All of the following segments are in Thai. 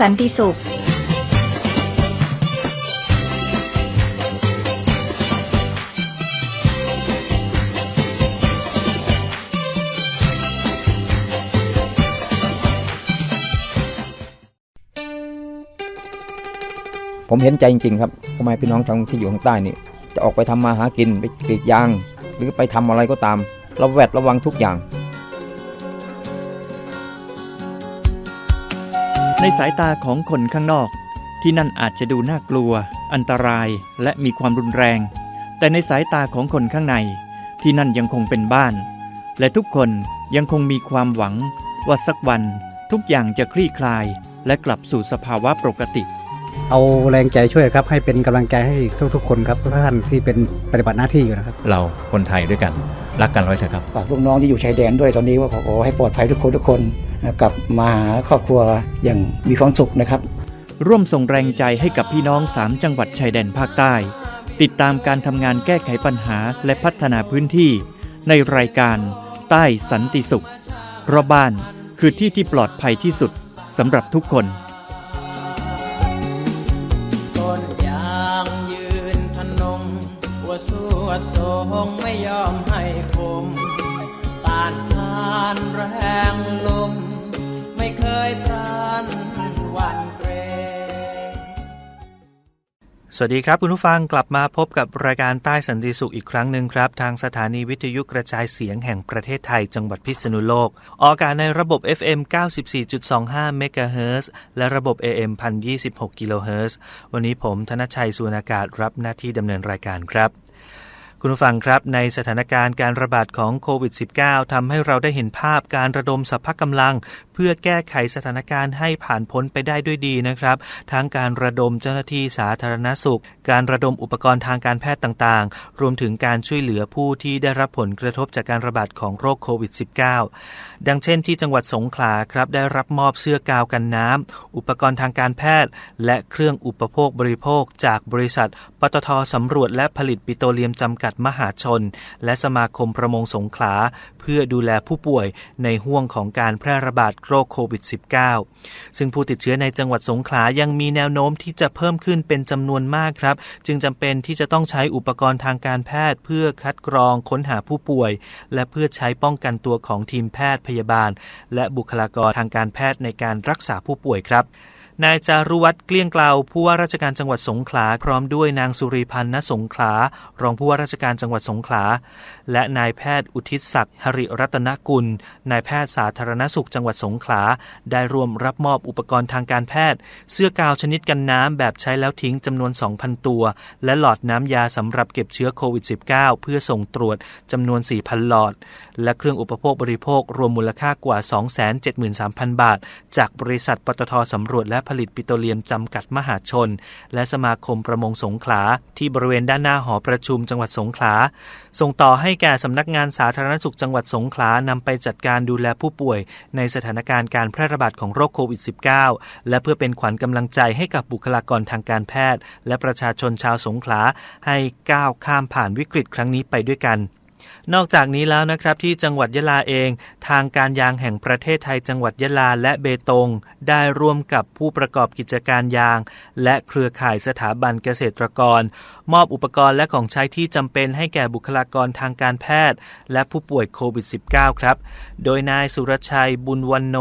สันติสุขผมเห็นใจจริงๆครับทำไมพี่น้องทางที่อยู่ข้างใต้นี่จะออกไปทำมาหากินไปกรีดยาง หรือไปทำอะไรก็ตาม เระแวดระวังทุกอย่าง ในสายตาของคนข้างนอก ที่นั่นอาจจะดูน่ากลัว อันตรายและมีความรุนแรง แต่ในสายตาของคนข้างใน ที่นั่นยังคงเป็นบ้าน และทุกคนยังคงมีความหวัง ว่าสักวันทุกอย่างจะคลี่คลาย และกลับสู่สภาวะปกติเอาแรงใจช่วยครับให้เป็นกำลังใจให้ทุกๆคนครับทุกท่านที่เป็นปฏิบัติหน้าที่อยู่นะครับ เราคนไทยด้วยกันรักกันไว้เถอะครับฝากลูกน้องที่อยู่ชายแดนด้วยตอนนี้ว่าขอให้ปลอดภัยทุกคนทุกคน กลับมาหาครอบครัวอย่างมีความสุขนะครับ ร่วมส่งแรงใจให้กับพี่น้อง 3 จังหวัดชายแดนภาคใต้ ติดตามการทำงานแก้ไขปัญหาและพัฒนาพื้นที่ ในรายการ ใต้สันติสุขเพราะบ้านคือที่ที่ปลอดภัยที่สุดสำหรับทุกคนต้นยางยืนพนมว่าสวดทรงไม่ยอมให้คมต้านทานแรงลม ไม่เคยพรานวันเกรงสวัสดีครับคุณผู้ฟังกลับมาพบกับรายการใต้สันติสุขอีกครั้งหนึ่งครับ ทางสถานีวิทยุกระจายเสียงแห่งประเทศไทยจังหวัดพิษณุโลก ออกอากาศในระบบ FM 94.25เมกะเฮิรตซ์และระบบ AM 1026กิโลเฮิรตซ์วันนี้ผมธนชัยสุวรรณากาศรับหน้าที่ดำเนินรายการครับ คุณผู้ฟังครับในสถานการณ์การระบาดของโควิด -19 ทำให้เราได้เห็นภาพการระดมสรรพกำลัง เพื่อแก้ไขสถานการณ์ให้ผ่านพ้นไปได้ด้วยดีนะครับ ทั้งการระดมเจ้าหน้าที่สาธารณสุข การระดมอุปกรณ์ทางการแพทย์ต่างๆ รวมถึงการช่วยเหลือผู้ที่ได้รับผลกระทบจากการระบาดของโรคโควิด -19 ดังเช่นที่จังหวัดสงขลาครับได้รับมอบเสื้อกาวกันน้ำ อุปกรณ์ทางการแพทย์ และเครื่องอุปโภคบริโภค จากบริษัท ปตทสำรวจและผลิตปิโตรเลียมจำกัดมหาชน และสมาคมประมงสงขลา เพื่อดูแลผู้ป่วยในห่วงของการแพร่ระบาดโรคโควิด -19 ซึ่งผู้ติดเชื้อในจังหวัดสงขลายังมีแนวโน้มที่จะเพิ่มขึ้นเป็นจำนวนมากครับจึงจำเป็นที่จะต้องใช้อุปกรณ์ทางการแพทย์ เพื่อคัดกรองค้นหาผู้ป่วย และเพื่อใช้ป้องกันตัวของทีมแพทย์พยาบาล และบุคลากรทางการแพทย์ในการรักษาผู้ป่วยครับนายจารุวัตรเกลี้ยงเกลาผู้ว่าราชการจังหวัดสงขลาพร้อมด้วยนางสุริพันธ์ณสงขลารองผู้ว่าราชการจังหวัดสงขลา และนายแพทย์อุทิศศักดิ์หริรัตนกุล นายแพทย์สาธารณสุขจังหวัดสงขลา ได้ร่วมรับมอบอุปกรณ์ทางการแพทย์ เสื้อกาวชนิดกันน้ำแบบใช้แล้วทิ้งจำนวน 2,000 ตัว และหลอดน้ำยาสำหรับเก็บเชื้อโควิด -19 เพื่อส่งตรวจจำนวน 4,000 หลอด และเครื่องอุปโภคบริโภครวมมูลค่ากว่า 273,000 บาท จากบริษัทปตทสำรวจและผลิตปิโตรเลียมจำกัดมหาชน และสมาคมประมงสงขลา ที่บริเวณด้านหน้าหอประชุมจังหวัดสงขลาส่งต่อให้แก่สำนักงานสาธารณสุขจังหวัดสงขลานำไปจัดการดูแลผู้ป่วย ในสถานการณ์การแพร่ระบาดของโรคโควิด -19 และเพื่อเป็นขวัญกำลังใจให้กับบุคลากรทางการแพทย์ และประชาชนชาวสงขลาให้ก้าวข้ามผ่านวิกฤตครั้งนี้ไปด้วยกัน นอกจากนี้แล้วนะครับที่จังหวัดยะลาเอง ทางการยางแห่งประเทศไทยจังหวัดยะลาและเบตง ได้ร่วมกับผู้ประกอบกิจการยาง และเครือข่ายสถาบันเกษตรกร มอบอุปกรณ์และของใช้ที่จำเป็นให้แก่บุคลากรทางการแพทย์ และผู้ป่วยโควิด -19 ครับ โดยนายสุรชัยบุญวันโน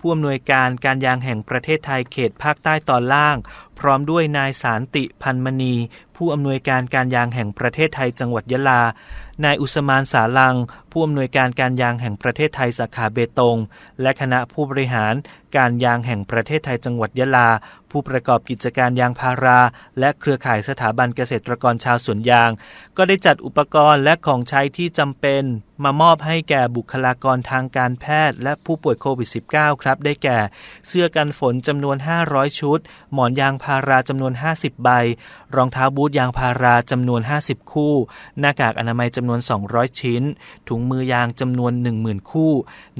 ผู้อำนวยการการยางแห่งประเทศไทยเขตภาคใต้ตอนล่าง พร้อมด้วยนายสารติพันมณี ผู้อำนวยการการยางแห่งประเทศไทยจังหวัดยะลา นายอุสมานสาลังผู้อำนวยการการยางแห่งประเทศไทยสาขาเบตง และคณะผู้บริหารการยางแห่งประเทศไทยจังหวัดยะลา ผู้ประกอบกิจการยางพารา และเครือข่ายสถาบันเกษตรกรชาวสวนยาง ก็ได้จัดอุปกรณ์และของใช้ที่จำเป็น มามอบให้แก่บุคลากรทางการแพทย์ และผู้ป่วยโควิด -19 ครับ ได้แก่ เสื้อกันฝนจำนวน 500 ชุด หมอนยางพาราจำนวน 50 ใบ รองเท้าบูทยางพาราจำนวน 50 คู่ หน้ากากอนามัยจำนวน 200 ชิ้น ถุงมือยางจำนวน 10,000 คู่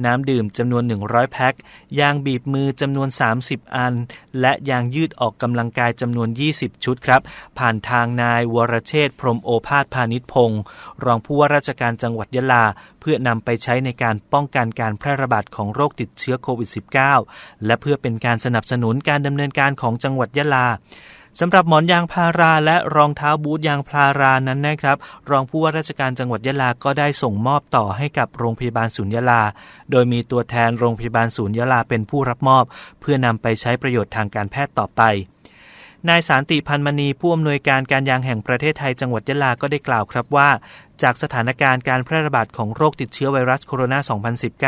น้ำดื่มจำนวน 100 แพ็ค ยางบีบมือจำนวน 30 อัน และยางยืดออกกำลังกายจำนวน 20 ชุดครับ ผ่านทางนายวรเชษพรหมโอภาสพาณิชพงศ์รองผู้ว่าราชการจังหวัดยะลา เพื่อนำไปใช้ในการป้องกันการแพร่ระบาดของโรคติดเชื้อโควิด -19 และเพื่อเป็นการสนับสนุนการดำเนินการของจังหวัดยะลา สำหรับหมอนยางพาราและรองเท้าบูทยางพารานั้นนะครับ รองผู้ว่าราชการจังหวัดยะลาก็ได้ส่งมอบต่อให้กับโรงพยาบาลศูนย์ยะลา โดยมีตัวแทนโรงพยาบาลศูนย์ยะลาเป็นผู้รับมอบ เพื่อนำไปใช้ประโยชน์ทางการแพทย์ต่อไปนายสารติพันมณีผู้อำนวยการการยางแห่งประเทศไทยจังหวัดยะลาก็ได้กล่าวครับว่า จากสถานการณ์การแพร่ระบาดของโรคติดเชื้อไวรัสโคโรน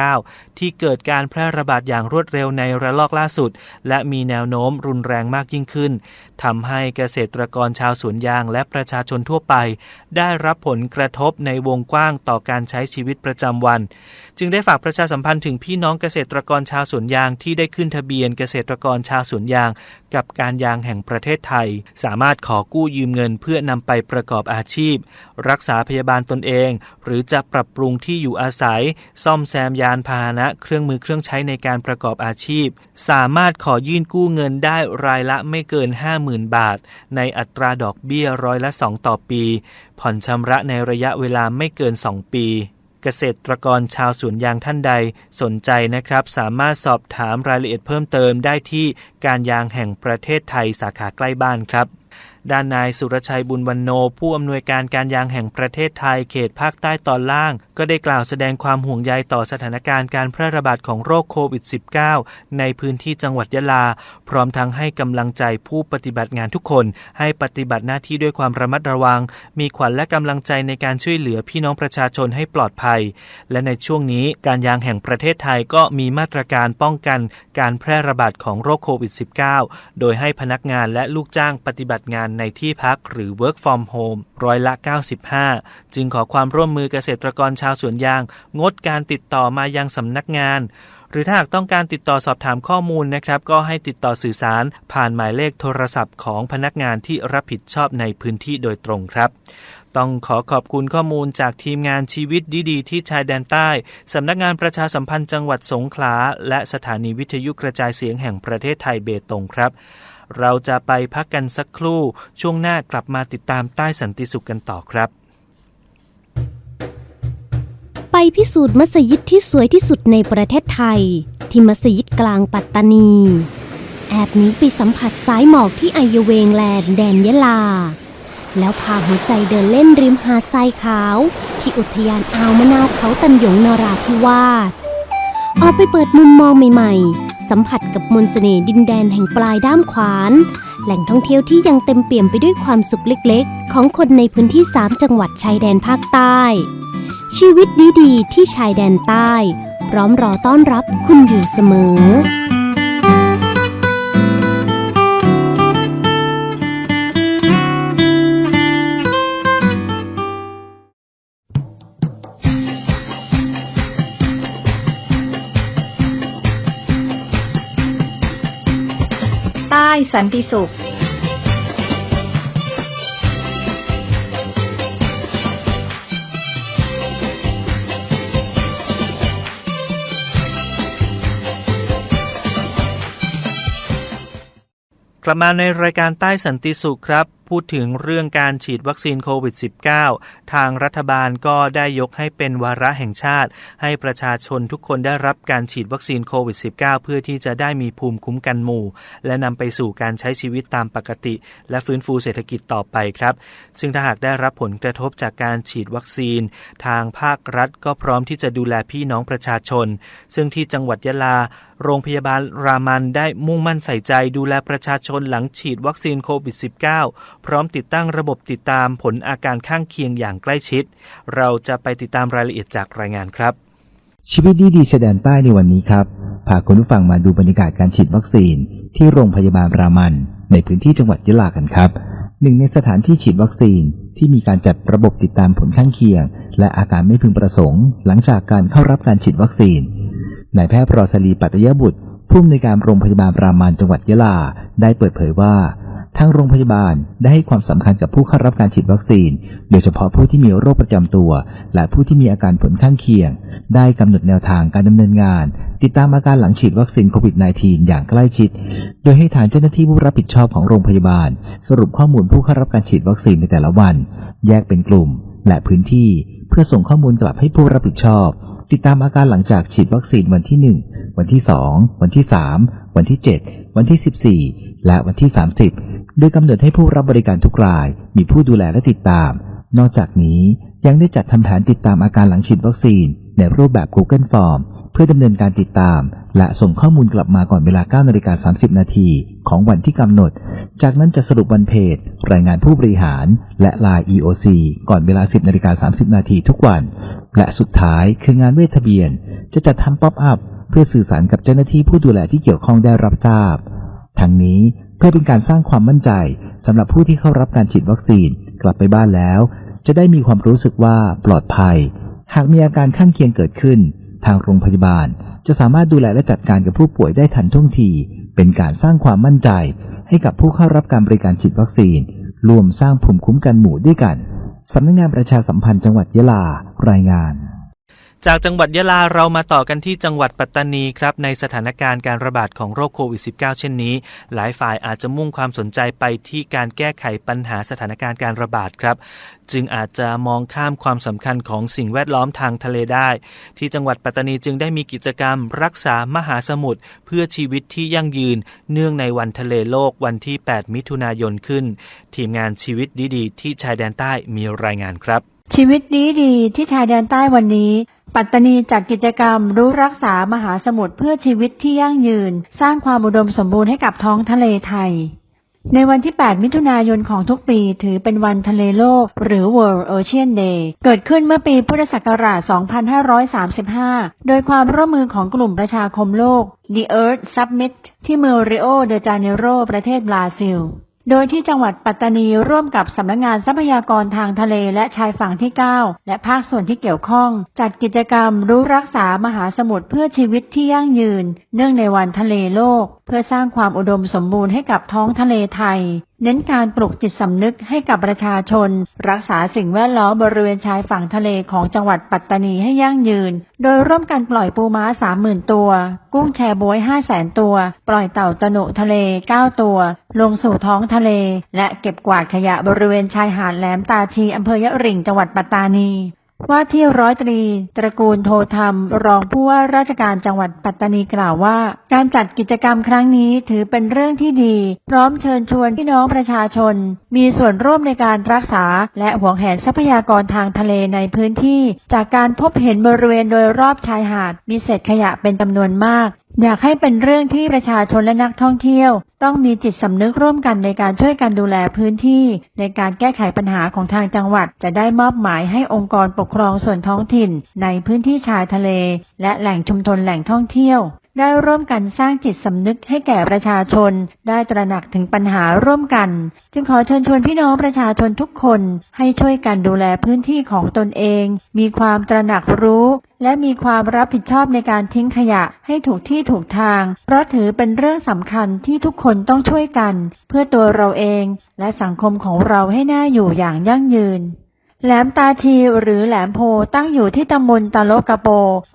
า 2019 ที่เกิดการแพร่ระบาดอย่างรวดเร็วในระลอกล่าสุด และมีแนวโน้มรุนแรงมากยิ่งขึ้นทำให้เกษตรกรชาวสวนยางและประชาชนทั่วไป ได้รับผลกระทบในวงกว้างต่อการใช้ชีวิตประจำวัน จึงได้ฝากประชาสัมพันธ์ถึงพี่น้องเกษตรกรชาวสวนยางที่ได้ขึ้นทะเบียนเกษตรกรชาวสวนยาง กับการยางแห่งประเทศไทย สามารถขอกู้ยืมเงินเพื่อนำไปประกอบอาชีพ รักษาพยาบาลตนเอง หรือจะปรับปรุงที่อยู่อาศัย ซ่อมแซมยานพาหนะเครื่องมือเครื่องใช้ในการประกอบอาชีพ สามารถขอยื่นกู้เงินได้รายละไม่เกิน 50,000 บาท ในอัตราดอกเบี้ยร้อยละ 2 ต่อปี ผ่อนชำระในระยะเวลาไม่เกิน 2 ปีเกษตรกรชาวสวนยางท่านใดสนใจนะครับ สามารถสอบถามรายละเอียดเพิ่มเติมได้ที่การยางแห่งประเทศไทยสาขาใกล้บ้านครับ ด้านนายสุรชัยบุญวันโน ผู้อำนวยการการยางแห่งประเทศไทยเขตภาคใต้ตอนล่าง ก็ได้กล่าวแสดงความห่วงใยต่อสถานการณ์การแพร่ระบาดของโรคโควิด -19 ในพื้นที่จังหวัดยะลา พร้อมทั้งให้กำลังใจผู้ปฏิบัติงานทุกคน ให้ปฏิบัติหน้าที่ด้วยความระมัดระวัง มีขวัญและกำลังใจในการช่วยเหลือพี่น้องประชาชนให้ปลอดภัย และในช่วงนี้การยางแห่งประเทศไทยก็มีมาตรการป้องกัน การแพร่ระบาดของโรคโควิด -19 โดยให้พนักงานและลูกจ้างปฏิบัติงานในที่พักหรือ work from home ร้อยละ 95 จึงขอความร่วมมือเกษตรกรชาวสวนยาง งดการติดต่อมายังสำนักงาน หรือถ้าหากต้องการติดต่อสอบถามข้อมูลนะครับ ก็ให้ติดต่อสื่อสารผ่านหมายเลขโทรศัพท์ของพนักงานที่รับผิดชอบในพื้นที่โดยตรงครับต้องขอขอบคุณข้อมูลจากทีมงานชีวิตดีๆ ที่ชายแดนใต้ สำนักงานประชาสัมพันธ์จังหวัดสงขลา และสถานีวิทยุกระจายเสียงแห่งประเทศไทยเบตงครับ เราจะไปพักกันสักครู่ ช่วงหน้ากลับมาติดตามใต้สันติสุขกันต่อครับ ไปพิสูจน์มัสยิดที่สวยที่สุดในประเทศไทย ที่มัสยิดกลางปัตตานี แอบหนี้ไปสัมผัสสายหมอกที่ไอยเวงแลนด์แดนยะลา แล้วพาหัวใจเดินเล่นริมหาดทรายขาว ที่อุทยานอ่าวมะนาวเขาตันหยงนราธิวาสออกไปเปิดมุมมองใหม่ ๆ สัมผัสกับมนต์เสน่ห์ดินแดนแห่งปลายด้ามขวาน แหล่งท่องเที่ยวที่ยังเต็มเปี่ยมไปด้วยความสุขเล็กๆ ของคนในพื้นที่ 3 จังหวัดชายแดนภาคใต้ ชีวิตดีๆ ที่ชายแดนใต้ พร้อมรอต้อนรับคุณอยู่เสมอ สันติสุข กลับมาในรายการใต้สันติสุขครับ พูดถึงเรื่องการฉีดวัคซีนโควิด -19 ทางรัฐบาลก็ได้ยกให้เป็นวาระแห่งชาติ ให้ประชาชนทุกคนได้รับการฉีดวัคซีนโควิด -19 เพื่อที่จะได้มีภูมิคุ้มกันหมู่ และนำไปสู่การใช้ชีวิตตามปกติ และฟื้นฟูเศรษฐกิจต่อไปครับ ซึ่งถ้าหากได้รับผลกระทบจากการฉีดวัคซีน ทางภาครัฐก็พร้อมที่จะดูแลพี่น้องประชาชน ซึ่งที่จังหวัดยะลา โรงพยาบาลรามันได้มุ่งมั่นใส่ใจดูแลประชาชนหลังฉีดวัคซีนโควิด -19 พร้อมติดตั้งระบบติดตามผลอาการข้างเคียงอย่างใกล้ชิด เราจะไปติดตามรายละเอียดจากรายงานครับ ชีวิตดีดีชายแดนใต้ในวันนี้ครับพาคุณผู้ฟังมาดูบรรยากาศการฉีดวัคซีน ที่โรงพยาบาลรามันในพื้นที่จังหวัดยะลากันครับหนึ่งในสถานที่ฉีดวัคซีนที่มีการจัดระบบติดตามผลข้างเคียง และอาการไม่พึงประสงค์ หลังจากการเข้ารับการฉีดวัคซีนนายแพทย์ปรสลีปัตยบุตรผู้อำนวยการโรงพยาบาลรามันจังหวัดยะลา ได้เปิดเผยว่า ทางโรงพยาบาลได้ให้ความสำคัญกับผู้เข้ารับการฉีดวัคซีน โดยเฉพาะผู้ที่มีโรคประจำตัว และผู้ที่มีอาการผลข้างเคียง ได้กำหนดแนวทางการดำเนินงาน ติดตามอาการหลังฉีดวัคซีนโควิด -19 อย่างใกล้ชิด โดยให้ทางเจ้าหน้าที่ผู้รับผิดชอบของโรงพยาบาล สรุปข้อมูลผู้เข้ารับการฉีดวัคซีนในแต่ละวัน แยกเป็นกลุ่ม และพื้นที่ เพื่อส่งข้อมูลกลับให้ผู้รับผิดชอบ ติดตามอาการหลังจากฉีดวัคซีนวันที่ 1 วันที่ 2 วันที่ 3 วันที่ 7 วันที่ 14 และวันที่ 30 โดยกำหนดให้ผู้รับบริการทุกรายมีผู้ดูแลและติดตาม นอกจากนี้ยังได้จัดทำแผนติดตามอาการหลังฉีดวัคซีน ในรูปแบบ Google Form เพื่อดำเนินการติดตาม และส่งข้อมูลกลับมาก่อนเวลา9นาฬิกา30 นาทีของวันที่กำหนด จากนั้นจะสรุปวันเพจ รายงานผู้บริหาร และลาย EOC ก่อนเวลา 10นาฬิกา30 นาทีทุกวัน และสุดท้ายคืองานเวททะเบียน จะจัดทำป๊อปอัพเพื่อสื่อสารกับเจ้าหน้าที่ผู้ดูแลที่เกี่ยวข้องได้รับทราบ ทั้งนี้ พื่อเป็นการสร้างความมั่นใจสำหรับผู้ที่เข้ารับการฉีดวัคซีนกลับไปบ้านแล้ว จะได้มีความรู้สึกว่าปลอดภัย หากมีอาการข้างเคียงเกิดขึ้น ทางโรงพยาบาล จะสามารถดูแลและจัดการกับผู้ป่วยได้ทันท่วงที เป็นการสร้างความมั่นใจ ให้กับผู้เข้ารับการบริการฉีดวัคซีนรวมสร้างภูมิคุ้มกันหมู่ด้วยกันสำนักงานประชาสัมพันธ์จังหวัดยะลารายงาน จากจังหวัดยะลาเรามาต่อกันที่จังหวัดปัตตานีครับในสถานการณ์การระบาดของโรคโควิด -19 เช่นนี้ หลายฝ่ายอาจจะมุ่งความสนใจไปที่การแก้ไขปัญหาสถานการณ์การระบาดครับ จึงอาจจะมองข้ามความสำคัญของสิ่งแวดล้อมทางทะเลได้ ที่จังหวัดปัตตานีจึงได้มีกิจกรรม รักษามหาสมุทรเพื่อชีวิตที่ยั่งยืน เนื่องในวันทะเลโลกวันที่ 8 มิถุนายนขึ้น ทีมงานชีวิตดีๆ ที่ชายแดนใต้มีรายงานครับ ชีวิตดีดีที่ชายแดนใต้วันนี้ ปัตตานีจัดกิจกรรมรู้รักษามหาสมุทรเพื่อชีวิตที่ยั่งยืน สร้างความอุดมสมบูรณ์ให้กับท้องทะเลไทย ในวันที่ 8 มิถุนายนของทุกปีถือเป็นวันทะเลโลก หรือ World Ocean Day เกิดขึ้นเมื่อปีพุทธศักราช 2535 โดยความร่วมมือของกลุ่มประชาคมโลก The Earth Summit ที่เมืองริโอเดจาเนโรประเทศบราซิล โดยที่จังหวัดปัตตานีร่วมกับสำนักงงานทรัพยากรทางทะเลและชายฝั่งที่ 9 และภาคส่วนที่เกี่ยวข้อง จัดกิจกรรมรู้รักษามหาสมุทรเพื่อชีวิตที่ยั่งยืน เนื่องในวันทะเลโลก เพื่อสร้างความอุดมสมบูรณ์ให้กับท้องทะเลไทย เน้นการปลุกจิตสำนึกให้กับประชาชน รักษาสิ่งแวดล้อมบริเวณชายฝั่งทะเลของจังหวัดปัตตานีให้ยั่งยืน โดยร่วมกันปล่อยปูม้า 30,000 ตัว กุ้งแชบวย 500,000 ตัว ปล่อยเต่าตะหนุทะเล 9 ตัว ลงสู่ท้องทะเล และเก็บกวาดขยะบริเวณชายหาดแหลมตาชีอำเภอยะริ่งจังหวัดปัตตานี ว่าที่ร้อยตรี ตระกูลโทธรรม รองผู้ว่าราชการจังหวัดปัตตานีกล่าวว่า การจัดกิจกรรมครั้งนี้ถือเป็นเรื่องที่ดี พร้อมเชิญชวนพี่น้องประชาชน มีส่วนร่วมในการรักษา และห่วงแหนทรัพยากรทางทะเลในพื้นที่ จากการพบเห็นบริเวณโดยรอบชายหาด มีเศษขยะเป็นจำนวนมาก อยากให้เป็นเรื่องที่ประชาชนและนักท่องเที่ยว ต้องมีจิตสำนึกร่วมกันในการช่วยกันดูแลพื้นที่ ในการแก้ไขปัญหาของทางจังหวัด จะได้มอบหมายให้องค์กรปกครองส่วนท้องถิ่น ในพื้นที่ชายทะเล และแหล่งชุมชนแหล่งท่องเที่ยว ได้ร่วมกันสร้างจิตสำนึกให้แก่ประชาชน ได้ตระหนักถึงปัญหาร่วมกัน จึงขอเชิญชวนพี่น้องประชาชนทุกคน ให้ช่วยกันดูแลพื้นที่ของตนเอง มีความตระหนักรู้ และมีความรับผิดชอบในการทิ้งขยะให้ถูกที่ถูกทาง เพราะถือเป็นเรื่องสำคัญที่ทุกคนต้องช่วยกัน เพื่อตัวเราเอง และสังคมของเราให้น่าอยู่อย่างยั่งยืน แหลมตาทีหรือแหลมโพตั้งอยู่ที่ตำบลตาโลกะโป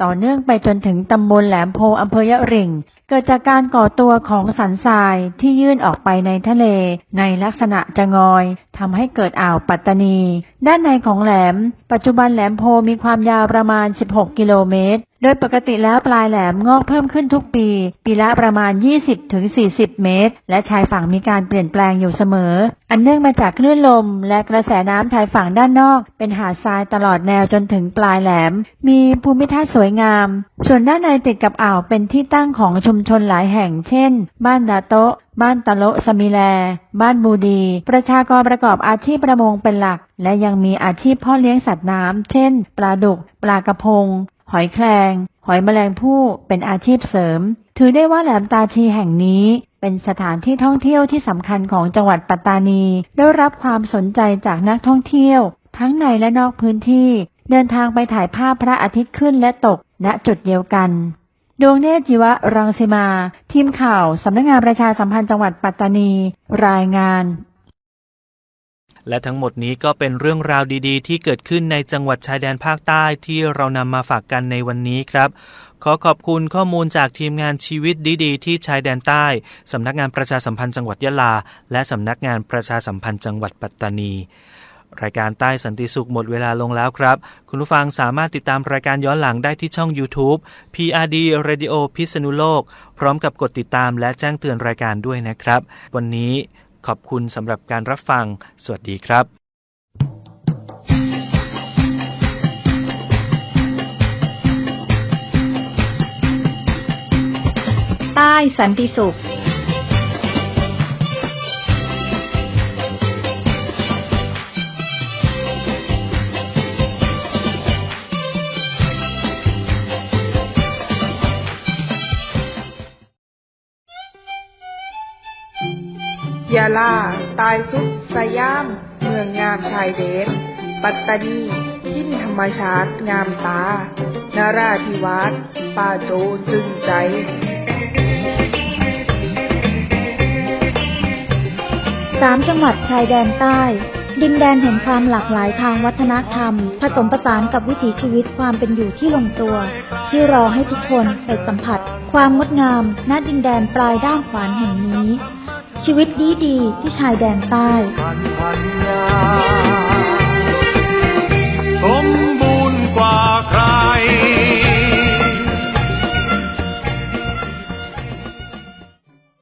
ต่อเนื่องไปจนถึงตำบลแหลมโพอำเภอยะริง เกิดจากการก่อตัวของสันทรายที่ยื่นออกไปในทะเล ในลักษณะจะงอยทำให้เกิดอ่าวปัตตานี ด้านในของแหลม ปัจจุบันแหลมโพมีความยาวประมาณ 16 กิโลเมตร โดยปกติแล้วปลายแหลมงอกเพิ่มขึ้นทุกปี ปีละประมาณ 20-40 เมตร และชายฝั่งมีการเปลี่ยนแปลงอยู่เสมอ อันเนื่องมาจากคลื่นลม และกระแสน้ำชายฝั่งด้านนอก เป็นหาดทรายตลอดแนวจนถึงปลายแหลม มีภูมิทัศน์สวยงาม ส่วนด้านในติดกับอ่าวเป็นที่ตั้งของชุมชนหลายแห่ง เช่น บ้านดาโตะ บ้านตะโลสมิแล บ้านบูดี ประชากรประกอบอาชีพประมงเป็นหลัก และยังมีอาชีพพ่อเลี้ยงสัตว์น้ำ เช่น ปลาดุก ปลากระพง หอยแครงหอยแมลงภู่ เป็นอาชีพเสริม ถือได้ว่าแหลมตาชีแห่งนี้เป็นสถานที่ท่องเที่ยวที่สำคัญของจังหวัดปัตตานี ได้รับความสนใจจากนักท่องเที่ยว ทั้งในและนอกพื้นที่ เดินทางไปถ่ายภาพพระอาทิตย์ขึ้นและตกณจุดเดียวกัน ดวงเนตรจีวะรังสิมา ทีมข่าวสำนักงานประชาสัมพันธ์จังหวัดปัตตานี รายงาน และทั้งหมดนี้ก็เป็นเรื่องราวดีๆ ที่เกิดขึ้นในจังหวัดชายแดนภาคใต้ที่เรานำมาฝากกันในวันนี้ครับขอขอบคุณข้อมูลจากทีมงานชีวิตดีๆ ที่ชายแดนใต้ สำนักงานประชาสัมพันธ์จังหวัดยะลา และสำนักงานประชาสัมพันธ์จังหวัดปัตตานี รายการใต้สันติสุขหมดเวลาลงแล้วครับ คุณผู้ฟังสามารถติดตามรายการย้อนหลังได้ที่ช่อง YouTube PRD Radio พิษณุโลก พร้อมกับกดติดตามและแจ้งเตือนรายการด้วยนะครับ วันนี้ขอบคุณสำหรับการรับฟัง สวัสดีครับใต้สันติสุข ลาตายสุดสยาม เมืองงามชายเดนปัตตานีทิ้นธรรมชาติงามตา นาราธิวาสป่าโจจึงใจสามจังหวัดชายแดนใต้ ดินแดนแห่งความหลากหลายทางวัฒนธรรม ผสมผสานกับวิถีชีวิตความเป็นอยู่ที่ลงตัว ที่รอให้ทุกคนไปสัมผัส ความงดงามณดินแดนปลายด้ามขวานแห่งนี้ ชีวิตดีดีที่ชายแดนใต้